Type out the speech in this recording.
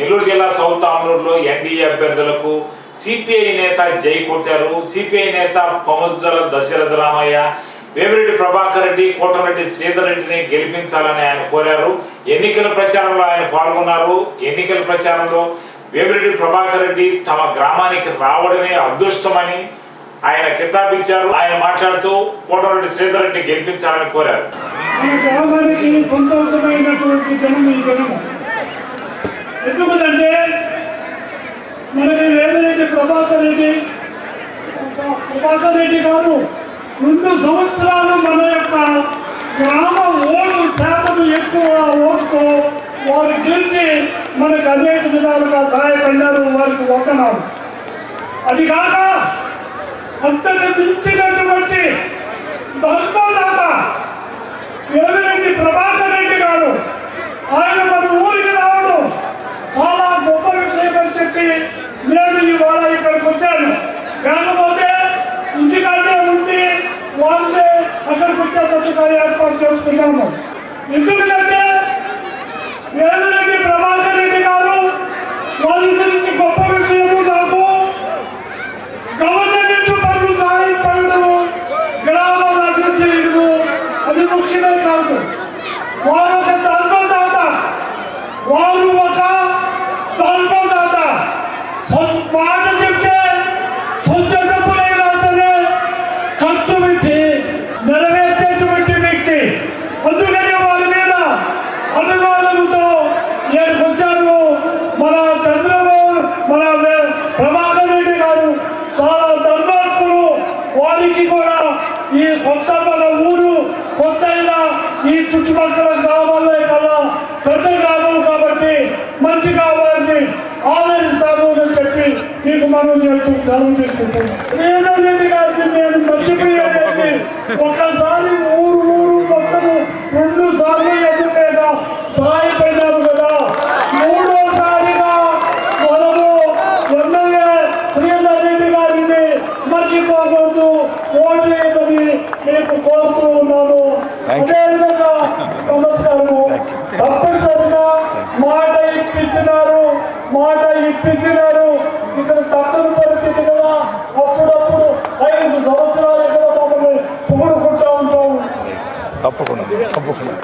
నెల్లూరు జిల్లా సౌత్ ఆమ్లూరులో ఎన్డీఏ అభ్యర్థులకు సిపిఐ నేత జై కొట్టారు. సిపిఐ నేత పముజల దశరథ రామయ్య వేమిరెడ్డి ప్రభాకర్ రెడ్డి కోటరెడ్డి శ్రీధర్ రెడ్డిని గెలిపించాలని ఆయన కోరారు. ఎన్నికల ప్రచారంలో ఆయన పాల్గొన్నారు. ఎన్నికల ప్రచారంలో వేమిరెడ్డి ప్రభాకర్ రెడ్డి తమ గ్రామానికి రావడమే అదృష్టమని ఆయన కితాబిచ్చారు. ఆయన మాట్లాడుతూ కోటరెడ్డి శ్రీధర్ రెడ్డి గెలిపించాలని కోరారు. సంతోషమైనటువంటి ఈ ఎందుకంటే మనకి వేమిరెడ్డి ప్రభాకర్ రెడ్డి ప్రభాకర్ రెడ్డి గారు రెండు సంవత్సరాలు మన యొక్క గ్రామ ఓటు శాతం ఎక్కువ ఓటుతో వారు గెలిచి మనకు అనేక విధాలుగా సహాయపడినారు వారికి ఒకనాడు అది కాక అంతటి మించిన ధర్మదాత వేమిరెడ్డి ప్రభాకర్ రెడ్డి గారు ఆయన మన ఊరికి రావడం చాలా గొప్ప విషయం అని చెప్పి నేను ఇవాళ ఇక్కడికి వచ్చాను కాకపోతే ఇంటికాడే ఉండి వాళ్ళే అక్కడికి వచ్చేటట్టుగా ఏర్పాటు చేసుకున్నాము ఎందుకంటే వేమిరెడ్డి ప్రభాకర్ రెడ్డి గారు వాళ్ళ గురించి గొప్ప విషయము నాకు గవర్నమెంట్ పనులు సహాయపడము గ్రామాల అభివృద్ధి చేయడము అది ముఖ్యమే కాదు వాళ్ళ చుట్టుపక్కల గ్రామాలే కదా పెద్ద గ్రామం కాబట్టి మంచి కావాలని ఆదరిస్తాము అని చెప్పి మీకు మనం చేస్తూ సెలవు చేసుకుంటాం శ్రీధర్ రెడ్డి గారిని నేను మర్చిపోయానండి ఒక్కసారి మర్చిపోకూడదు ఓటు వేయమని మీకు కోరుతూ ఉన్నాను. అదేవిధంగా నమస్కారము. తప్పనిసరిగా మాట ఇప్పించినారు. మాట ఇప్పించినారు. ఇక్కడ తప్పని పరిస్థితి కదా. అప్పుడప్పుడు ఐదు సంవత్సరాలు ఇక్కడ మమ్మల్ని పొగుడుకుంటా ఉంటాం తప్పకుండా తప్పకుండా.